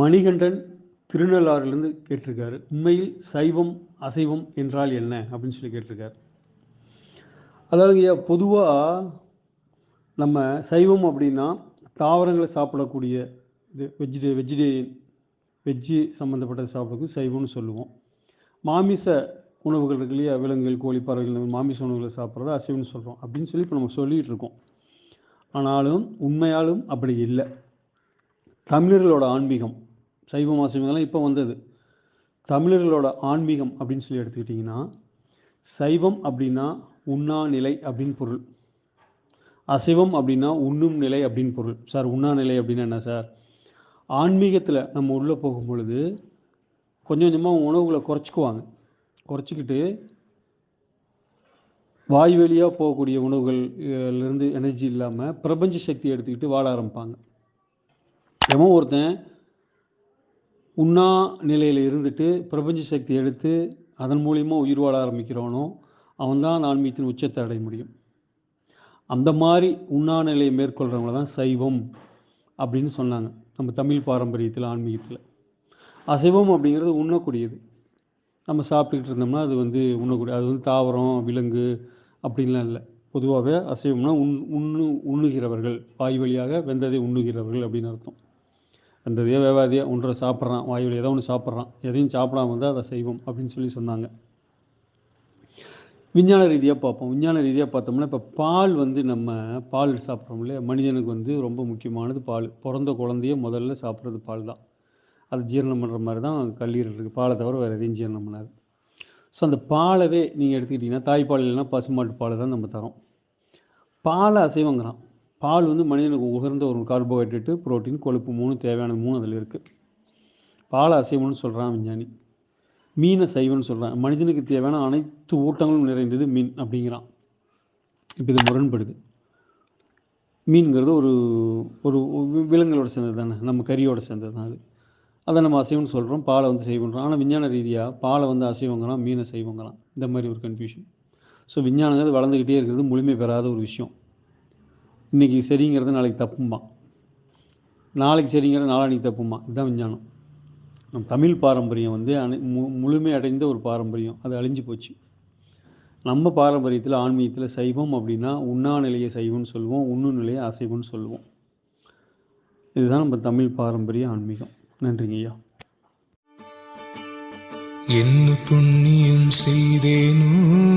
மணிகண்டன் திருநள்ளாறுலேருந்து கேட்டிருக்காரு. உண்மையில் சைவம் அசைவம் என்றால் என்ன? அப்படின்னு சொல்லி கேட்டிருக்காரு. அதாவது பொதுவாக நம்ம சைவம் அப்படின்னா தாவரங்களை சாப்பிடக்கூடிய இது வெஜிடே வெஜிடேரியன் வெஜ்ஜு சம்மந்தப்பட்ட சாப்பிட்றதுக்கு சைவம்னு சொல்லுவோம். மாமிச உணவுகள் இருக்கு இல்லையா? விலங்குகள் கோழி பறவைகள் மாமிச உணவுகளை சாப்பிட்றத அசைவம்னு சொல்கிறோம் அப்படின்னு சொல்லி இப்போ நம்ம சொல்லிகிட்டு இருக்கோம். ஆனாலும் உண்மையாலும் அப்படி இல்லை. தமிழர்களோட ஆன்மீகம் சைவம் அசைவங்கள்லாம் இப்போ வந்தது. தமிழர்களோட ஆன்மீகம் அப்படின்னு சொல்லி எடுத்துக்கிட்டிங்கன்னா சைவம் அப்படின்னா உண்ணா நிலை அப்படின்னு பொருள். அசைவம் அப்படின்னா உண்ணும் நிலை அப்படின்னு பொருள். சார் உண்ணா நிலை அப்படின்னா என்ன சார்? ஆன்மீகத்தில் நம்ம உள்ளே போகும் பொழுது கொஞ்சம் கொஞ்சமாக உணவுகளை குறைச்சிக்குவாங்க. குறைச்சிக்கிட்டு வாய் வழியாக போகக்கூடிய உணவுகள்லேருந்து எனர்ஜி இல்லாமல் பிரபஞ்ச சக்தி எடுத்துக்கிட்டு வாழ ஆரம்பிப்பாங்க. எவன் ஒருத்தன் உண்ணா நிலையில் இருந்துட்டு பிரபஞ்ச சக்தி எடுத்து அதன் மூலியமாக உயிர் வாழ ஆரம்பிக்கிறானோ அவன் தான் அந்த ஆன்மீகத்தின் உச்சத்தை அடைய முடியும். அந்த மாதிரி உண்ணா நிலையை மேற்கொள்கிறவங்கள தான் சைவம் அப்படின்னு சொன்னாங்க. நம்ம தமிழ் பாரம்பரியத்தில் ஆன்மீகத்தில். அசைவம் அப்படிங்கிறது உண்ணக்கூடியது. நம்ம சாப்பிட்டுக்கிட்டு இருந்தோம்னா அது வந்து உண்ணக்கூடிய அது வந்து தாவரம் விலங்கு அப்படின்லாம் இல்லை. பொதுவாகவே அசைவம்னா உண் உண்ணு உண்ணுகிறவர்கள் வாய் வழியாக வெந்ததை உண்ணுகிறவர்கள் அப்படின்னு அர்த்தம். அந்த வேவாதையோ ஒன்றை சாப்பிட்றான் வாயுவில் ஏதோ ஒன்று சாப்பிட்றான். எதையும் சாப்பிடாம வந்து அதை செய்வோம் அப்படின்னு சொல்லி சொன்னாங்க. விஞ்ஞான ரீதியாக பார்ப்போம். விஞ்ஞான ரீதியாக பார்த்தோம்னா இப்போ பால் வந்து நம்ம பால் சாப்பிட்றோம் இல்லையா? மனிதனுக்கு வந்து ரொம்ப முக்கியமானது பால். பிறந்த குழந்தைய முதல்ல சாப்பிட்றது பால் தான். அது ஜீரணம் பண்ணுற மாதிரி தான் கல்லீரல் இருக்குது பாலை தவிர வேறு எதையும் ஜீரணம் பண்ணாது. ஸோ அந்த பாலவே நீங்கள் எடுத்துக்கிட்டிங்கன்னா தாய்ப்பால் இல்லைன்னா பசுமாட்டு பால் தான் நம்ம தரோம். பாலை அசைவங்கிறான். பால் வந்து மனிதனுக்கு உகர்ந்த ஒரு கார்போஹைட்ரேட்டு புரோட்டீன் கொழுப்பு மூணு தேவையான மூணு அதில் இருக்குது பால் அசைவம்னு சொல்கிறான் விஞ்ஞானி. மீனை சைவம்னு சொல்கிறான் மனிதனுக்கு தேவையான அனைத்து ஊட்டங்களும் நிறைந்தது மீன் அப்படிங்கிறான். இப்போ இது முரண்படுது. மீன்கிறது ஒரு ஒரு விலங்குகளோட சேர்ந்தது தானே. நம்ம கறியோட சேர்ந்தது தான் அது. அதை நம்ம அசைவம்னு சொல்கிறோம் பாலை வந்து செய்வோன்றோம் ஆனால் விஞ்ஞான ரீதியாக பாலை வந்து அசைவங்கலாம் மீனை செய்வங்கலாம் இந்த மாதிரி ஒரு கன்ஃபியூஷன் ஸோ விஞ்ஞானங்கிறது வளர்ந்துக்கிட்டே இருக்கிறது முழுமை பெறாத ஒரு விஷயம். இன்றைக்கி சரிங்கிறது நாளைக்கு தப்புமா நாளைக்கு சரிங்கிறது நாளானிக்கு தப்புமா இதுதான் விஞ்ஞானம். நம் தமிழ் பாரம்பரியம் வந்து அனை மு முழுமை அடைந்த ஒரு பாரம்பரியம். அது அழிஞ்சு போச்சு. நம்ம பாரம்பரியத்தில் ஆன்மீகத்தில் சைவம் அப்படின்னா உண்ணா நிலையை சைவம்னு சொல்லுவோம் உண்ணு நிலையை அசைவம்னு சொல்லுவோம். இதுதான் நம்ம தமிழ் பாரம்பரிய ஆன்மீகம். நன்றிங்க ஐயா. என்ன புண்ணியம் செய்தேனோ